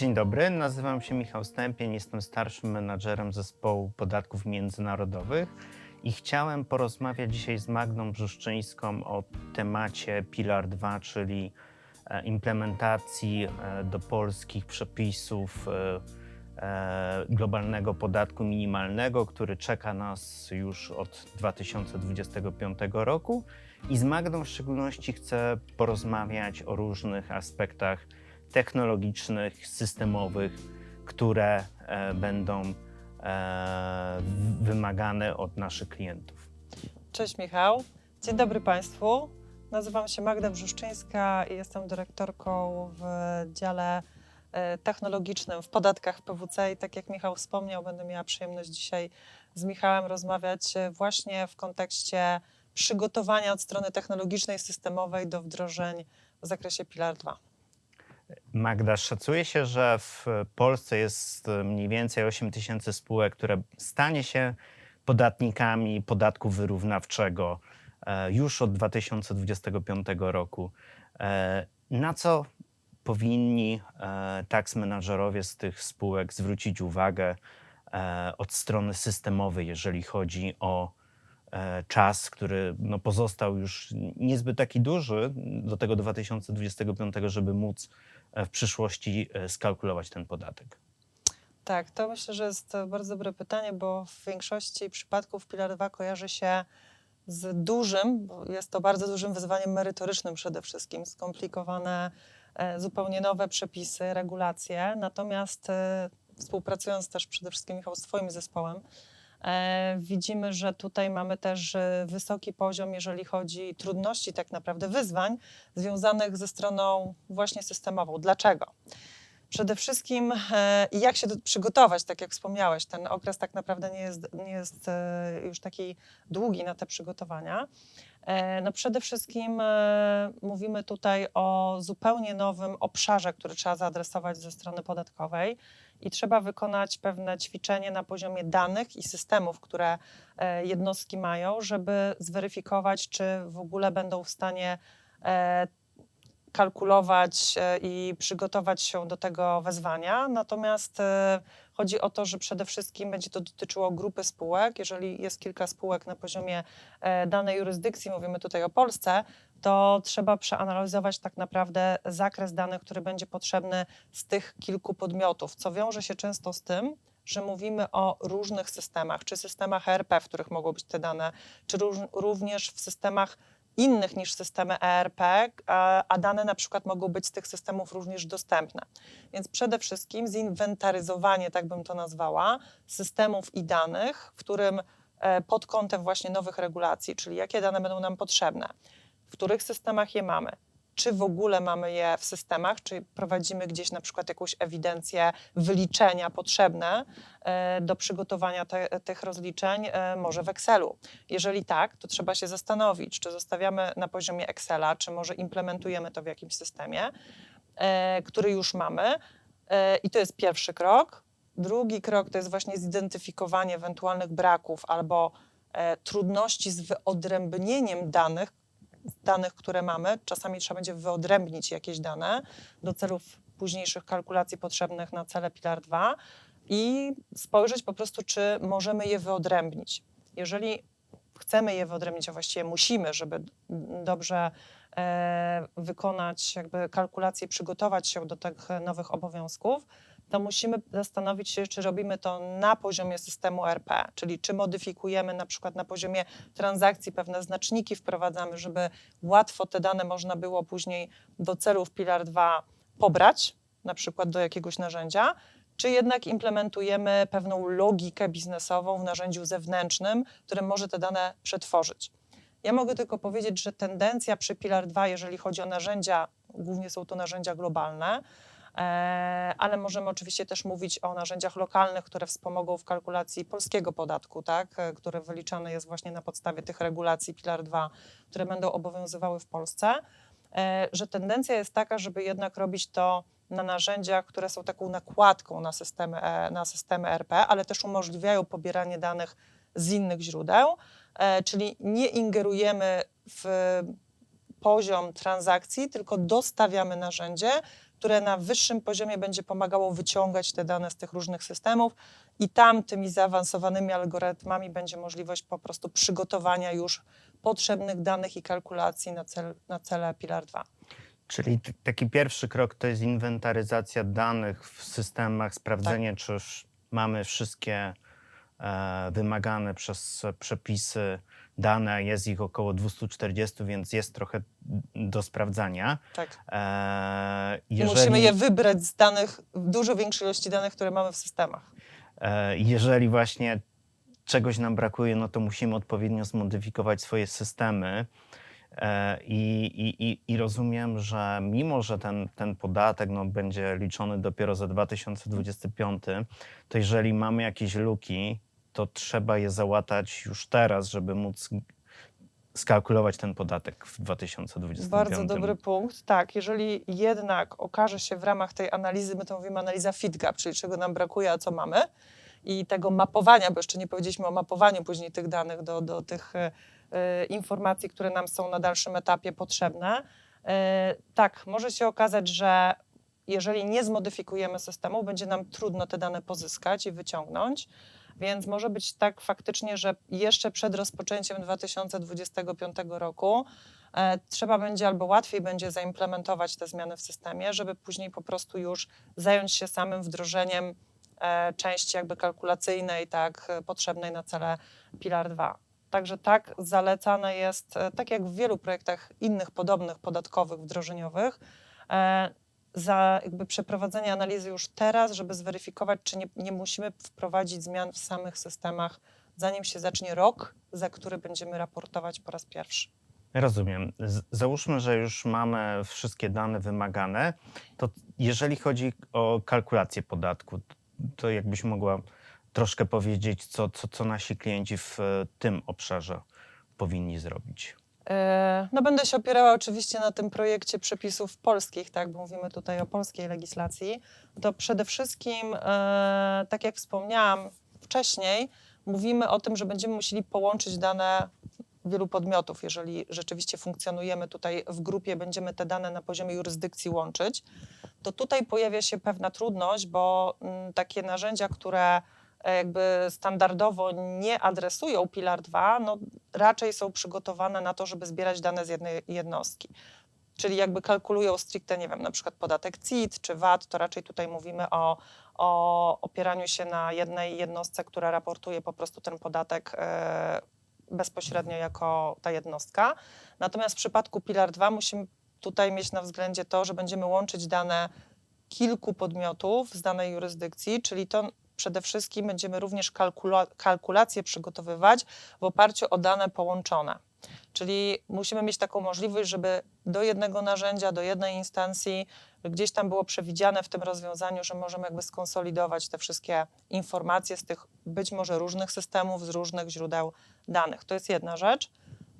Dzień dobry, nazywam się Michał Stępień, jestem starszym menadżerem zespołu podatków międzynarodowych i chciałem porozmawiać dzisiaj z Magdą Brzuszczyńską o temacie Pilar 2, czyli e, implementacji e, do polskich przepisów e, globalnego podatku minimalnego, który czeka nas już od 2025 roku. I z Magdą w szczególności chcę porozmawiać o różnych aspektach technologicznych, systemowych, które e, będą e, wymagane od naszych klientów. Cześć Michał. Dzień dobry Państwu. Nazywam się Magda Brzuszczyńska i jestem dyrektorką w dziale e, technologicznym w podatkach PWC i tak jak Michał wspomniał, będę miała przyjemność dzisiaj z Michałem rozmawiać właśnie w kontekście przygotowania od strony technologicznej, systemowej do wdrożeń w zakresie Pilar 2. Magda, szacuje się, że w Polsce jest e, mniej więcej 8 tysięcy spółek, które stanie się podatnikami podatku wyrównawczego e, już od 2025 roku. E, Na co powinni tax menadżerowie z tych spółek zwrócić uwagę od strony systemowej, jeżeli chodzi o czas, który no, pozostał już niezbyt taki duży do tego 2025, żeby móc w przyszłości e, skalkulować ten podatek? Tak, to myślę, że jest to bardzo dobre pytanie, bo w większości przypadków Pilar 2 kojarzy się z dużym, jest to bardzo dużym wyzwaniem merytorycznym przede wszystkim, skomplikowane, e, zupełnie nowe przepisy, regulacje. Natomiast e, współpracując też przede wszystkim Michał z Twoim zespołem, e, widzimy, że tutaj mamy też e, wysoki poziom, jeżeli chodzi trudności, tak naprawdę wyzwań związanych ze stroną właśnie systemową. Dlaczego? Przede wszystkim e, i jak się przygotować, tak jak wspomniałeś, ten okres tak naprawdę nie jest, nie jest e, już taki długi na te przygotowania. E, no przede wszystkim e, mówimy tutaj o zupełnie nowym obszarze, który trzeba zaadresować ze strony podatkowej i trzeba wykonać pewne ćwiczenie na poziomie danych i systemów, które e, jednostki mają, żeby zweryfikować, czy w ogóle będą w stanie e, kalkulować e, i przygotować się do tego wezwania. Natomiast e, chodzi o to, że przede wszystkim będzie to dotyczyło grupy spółek. Jeżeli jest kilka spółek na poziomie e, danej jurysdykcji, mówimy tutaj o Polsce, to trzeba przeanalizować tak naprawdę zakres danych, który będzie potrzebny z tych kilku podmiotów, co wiąże się często z tym, że mówimy o różnych systemach, czy systemach ERP, w których mogą być te dane, czy również w systemach innych niż systemy ERP, a, dane na przykład mogą być z tych systemów również dostępne. Więc przede wszystkim zinwentaryzowanie, tak bym to nazwała, systemów i danych, w którym e, pod kątem właśnie nowych regulacji, czyli jakie dane będą nam potrzebne, w których systemach je mamy, czy w ogóle mamy je w systemach, czy prowadzimy gdzieś na przykład jakąś ewidencję wyliczenia potrzebne e, do przygotowania te, tych rozliczeń, e, może w Excelu. Jeżeli tak, to trzeba się zastanowić, czy zostawiamy na poziomie Excela, czy może implementujemy to w jakimś systemie, e, który już mamy. I to jest pierwszy krok. Drugi krok to jest właśnie zidentyfikowanie ewentualnych braków albo trudności z wyodrębnieniem danych, danych, które mamy. Czasami trzeba będzie wyodrębnić jakieś dane do celów późniejszych kalkulacji potrzebnych na cele Pilar 2 i spojrzeć po prostu, czy możemy je wyodrębnić. Jeżeli chcemy je wyodrębnić, a właściwie musimy, żeby dobrze e, wykonać jakby kalkulacje, przygotować się do tych nowych obowiązków, to musimy zastanowić się, czy robimy to na poziomie systemu RP, czyli czy modyfikujemy na przykład na poziomie transakcji pewne znaczniki wprowadzamy, żeby łatwo te dane można było później do celów Pilar 2 pobrać, na przykład do jakiegoś narzędzia, czy jednak implementujemy pewną logikę biznesową w narzędziu zewnętrznym, które może te dane przetworzyć. Ja mogę tylko powiedzieć, że tendencja przy Pilar 2, jeżeli chodzi o narzędzia, głównie są to narzędzia globalne, ale możemy oczywiście też mówić o narzędziach lokalnych, które wspomogą w kalkulacji polskiego podatku, tak, e, który wyliczany jest właśnie na podstawie tych regulacji Pilar 2, które będą obowiązywały w Polsce, e, że tendencja jest taka, żeby jednak robić to na narzędziach, które są taką nakładką na systemy, e, na systemy RP, ale też umożliwiają pobieranie danych z innych źródeł, e, czyli nie ingerujemy w poziom transakcji, tylko dostawiamy narzędzie, które na wyższym poziomie będzie pomagało wyciągać te dane z tych różnych systemów i tam tymi zaawansowanymi algorytmami będzie możliwość po prostu przygotowania już potrzebnych danych i kalkulacji na, cel, na cele Pilar 2. Czyli taki pierwszy krok to jest inwentaryzacja danych w systemach, sprawdzenie, czy już mamy wszystkie e, wymagane przez przepisy dane, jest ich około 240, więc jest trochę do sprawdzania. Tak. E, jeżeli, Musimy je wybrać z danych, dużo większej ilości danych, które mamy w systemach. e, jeżeli właśnie czegoś nam brakuje, no to musimy odpowiednio zmodyfikować swoje systemy. E, I, i, i, I rozumiem, że mimo, że ten, ten podatek no, będzie liczony dopiero za 2025, to jeżeli mamy jakieś luki, to trzeba je załatać już teraz, żeby móc skalkulować ten podatek w 2025. Bardzo dobry punkt. Tak, jeżeli jednak okaże się w ramach tej analizy, my to mówimy analiza fit gap, czyli czego nam brakuje, a co mamy, i tego mapowania, bo jeszcze nie powiedzieliśmy o mapowaniu później tych danych do, do tych e, informacji, które nam są na dalszym etapie potrzebne. E, tak, może się okazać, że jeżeli nie zmodyfikujemy systemu, będzie nam trudno te dane pozyskać i wyciągnąć. Więc może być tak faktycznie, że jeszcze przed rozpoczęciem 2025 roku e, trzeba będzie albo łatwiej będzie zaimplementować te zmiany w systemie, żeby później po prostu już zająć się samym wdrożeniem e, części jakby kalkulacyjnej, tak, e, potrzebnej na cele Pilar 2. Także tak zalecane jest, tak jak w wielu projektach innych podobnych podatkowych, wdrożeniowych, za jakby przeprowadzenie analizy już teraz, żeby zweryfikować, czy nie, nie musimy wprowadzić zmian w samych systemach, zanim się zacznie rok, za który będziemy raportować po raz pierwszy. Rozumiem. Z- Załóżmy, że już mamy wszystkie dane wymagane, to jeżeli chodzi o kalkulację podatku, to jakbyś mogła troszkę powiedzieć, co, co, co nasi klienci w tym obszarze powinni zrobić. E, No będę się opierała oczywiście na tym projekcie przepisów polskich, tak, bo mówimy tutaj o polskiej legislacji. To przede wszystkim, e, tak jak wspomniałam wcześniej, mówimy o tym, że będziemy musieli połączyć dane wielu podmiotów. Jeżeli rzeczywiście funkcjonujemy tutaj w grupie, będziemy te dane na poziomie jurysdykcji łączyć, to tutaj pojawia się pewna trudność, bo mm, takie narzędzia, które jakby standardowo nie adresują Pilar 2, no raczej są przygotowane na to, żeby zbierać dane z jednej jednostki. Czyli jakby kalkulują stricte, nie wiem, na przykład podatek CIT czy VAT, to raczej tutaj mówimy o, o opieraniu się na jednej jednostce, która raportuje po prostu ten podatek e, bezpośrednio jako ta jednostka. Natomiast w przypadku Pilar 2 musimy tutaj mieć na względzie to, że będziemy łączyć dane kilku podmiotów z danej jurysdykcji, czyli to przede wszystkim będziemy również kalkula- kalkulacje przygotowywać w oparciu o dane połączone. Czyli musimy mieć taką możliwość, żeby do jednego narzędzia, do jednej instancji, gdzieś tam było przewidziane w tym rozwiązaniu, że możemy jakby skonsolidować te wszystkie informacje z tych być może różnych systemów, z różnych źródeł danych. To jest jedna rzecz.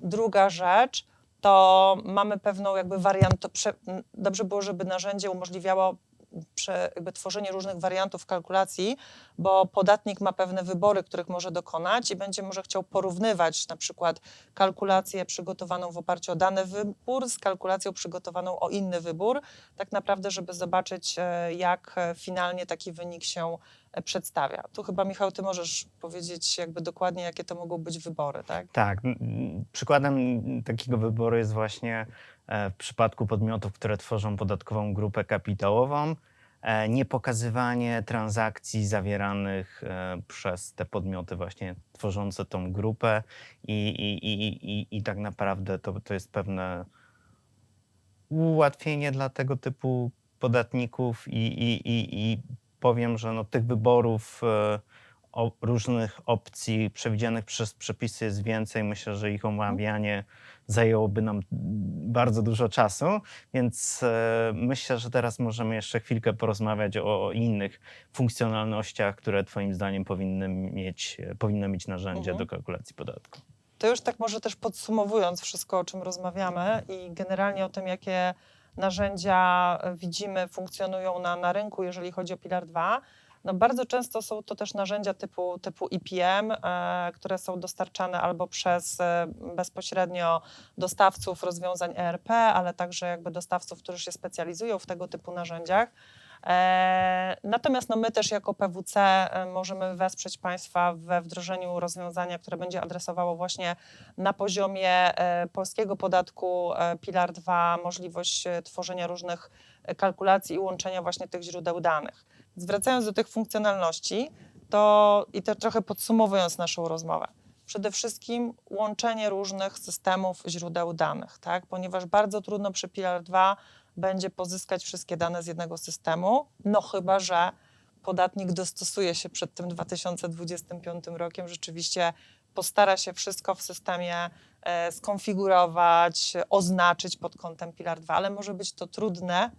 Druga rzecz to mamy pewną jakby wariant, dobrze było, żeby narzędzie umożliwiało prze, tworzenie różnych wariantów kalkulacji, bo podatnik ma pewne wybory, których może dokonać i będzie może chciał porównywać na przykład kalkulację przygotowaną w oparciu o dany wybór z kalkulacją przygotowaną o inny wybór, tak naprawdę, żeby zobaczyć, e, jak finalnie taki wynik się e, przedstawia. Tu chyba, Michał, ty możesz powiedzieć jakby dokładnie, jakie to mogą być wybory, tak? Tak, przykładem takiego wyboru jest właśnie w przypadku podmiotów, które tworzą podatkową grupę kapitałową, e, niepokazywanie transakcji zawieranych e, przez te podmioty właśnie tworzące tą grupę i, i, i, i, i tak naprawdę to, to jest pewne ułatwienie dla tego typu podatników i, i, i, i powiem, że no, tych wyborów e, o różnych opcji przewidzianych przez przepisy jest więcej. Myślę, że ich omawianie zajęłoby nam bardzo dużo czasu, więc e, myślę, że teraz możemy jeszcze chwilkę porozmawiać o, o innych funkcjonalnościach, które Twoim zdaniem powinny mieć, powinno mieć narzędzie Mhm. do kalkulacji podatku. To już tak może też podsumowując wszystko, o czym rozmawiamy i generalnie o tym, jakie narzędzia widzimy funkcjonują na, na rynku, jeżeli chodzi o Pilar 2. No bardzo często są to też narzędzia typu, typu EPM, e, które są dostarczane albo przez e, bezpośrednio dostawców rozwiązań ERP, ale także jakby dostawców, którzy się specjalizują w tego typu narzędziach. E, Natomiast no, my też jako PWC e, możemy wesprzeć Państwa we wdrożeniu rozwiązania, które będzie adresowało właśnie na poziomie e, polskiego podatku e, Pilar 2 możliwość e, tworzenia różnych e, kalkulacji i łączenia właśnie tych źródeł danych. Więc wracając do tych funkcjonalności, to i to trochę podsumowując naszą rozmowę, przede wszystkim łączenie różnych systemów źródeł danych, tak? ponieważ bardzo trudno przy Pilar 2 będzie pozyskać wszystkie dane z jednego systemu, no chyba, że podatnik dostosuje się przed tym 2025 rokiem, rzeczywiście postara się wszystko w systemie e, skonfigurować, oznaczyć pod kątem Pilar 2, ale może być to trudne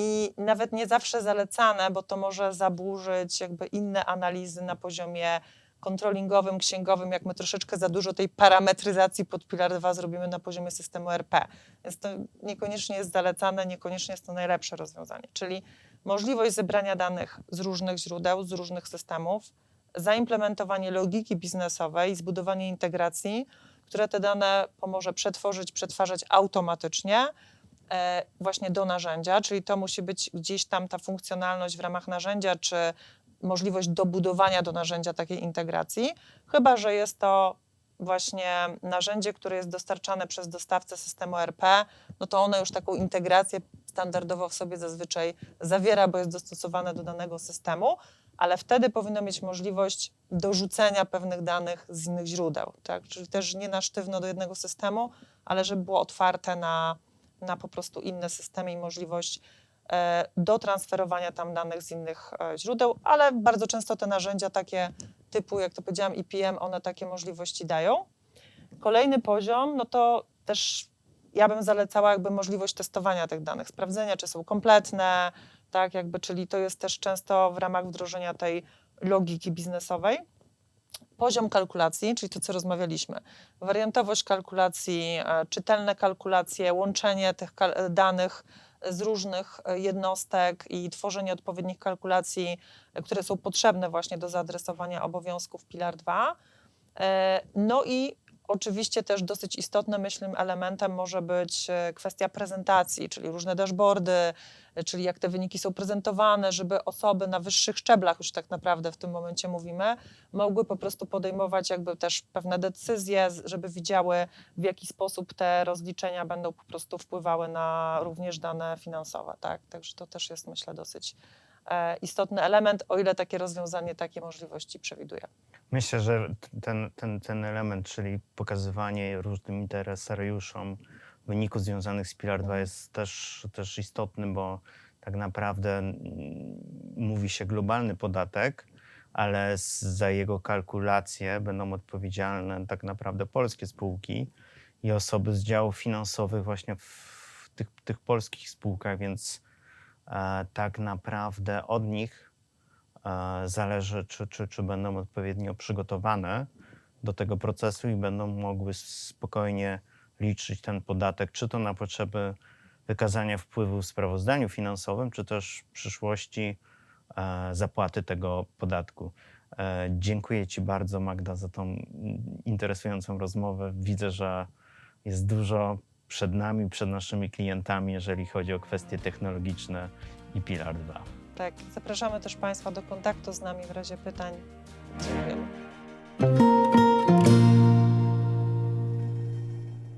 i nawet nie zawsze zalecane, bo to może zaburzyć jakby inne analizy na poziomie kontrolingowym, księgowym, jak my troszeczkę za dużo tej parametryzacji pod Pilar 2 zrobimy na poziomie systemu RP. Więc to niekoniecznie jest zalecane, niekoniecznie jest to najlepsze rozwiązanie. Czyli możliwość zebrania danych z różnych źródeł, z różnych systemów, zaimplementowanie logiki biznesowej, zbudowanie integracji, które te dane pomoże przetworzyć, przetwarzać automatycznie właśnie do narzędzia, czyli to musi być gdzieś tam ta funkcjonalność w ramach narzędzia, czy możliwość dobudowania do narzędzia takiej integracji, chyba że jest to właśnie narzędzie, które jest dostarczane przez dostawcę systemu RP, no to ono już taką integrację standardowo w sobie zazwyczaj zawiera, bo jest dostosowane do danego systemu, ale wtedy powinno mieć możliwość dorzucenia pewnych danych z innych źródeł, tak? czyli też nie na sztywno do jednego systemu, ale żeby było otwarte na, na po prostu inne systemy i możliwość e, do transferowania tam danych z innych e, źródeł, ale bardzo często te narzędzia takie typu, jak to powiedziałam, EPM, one takie możliwości dają. Kolejny poziom, no to też ja bym zalecała jakby możliwość testowania tych danych, sprawdzenia, czy są kompletne, tak jakby, czyli to jest też często w ramach wdrożenia tej logiki biznesowej. Poziom kalkulacji, czyli to, co rozmawialiśmy, wariantowość kalkulacji, e, czytelne kalkulacje, łączenie tych kal- danych z różnych e, jednostek i tworzenie odpowiednich kalkulacji, e, które są potrzebne właśnie do zaadresowania obowiązków Pilar 2. E, No i oczywiście też dosyć istotnym, myślę, elementem może być e, kwestia prezentacji, czyli różne dashboardy, e, czyli jak te wyniki są prezentowane, żeby osoby na wyższych szczeblach, już tak naprawdę w tym momencie mówimy, mogły po prostu podejmować jakby też pewne decyzje, żeby widziały w jaki sposób te rozliczenia będą po prostu wpływały na również dane finansowe, tak? Także to też jest myślę dosyć istotny element, o ile takie rozwiązanie takie możliwości przewiduje. Myślę, że ten, ten, ten element, czyli pokazywanie różnym interesariuszom wyników związanych z Pilar 2 jest też, też istotny, bo tak naprawdę mówi się globalny podatek, ale za jego kalkulacje będą odpowiedzialne tak naprawdę polskie spółki i osoby z działów finansowych właśnie w tych, tych polskich spółkach, więc e, tak naprawdę od nich e, zależy, czy, czy, czy będą odpowiednio przygotowane do tego procesu i będą mogły spokojnie liczyć ten podatek, czy to na potrzeby wykazania wpływu w sprawozdaniu finansowym, czy też w przyszłości e, zapłaty tego podatku. E, dziękuję Ci bardzo, Magda, za tą interesującą rozmowę. Widzę, że jest dużo przed nami, przed naszymi klientami, jeżeli chodzi o kwestie technologiczne i Pilar 2. Tak, zapraszamy też Państwa do kontaktu z nami w razie pytań. Dziękujemy.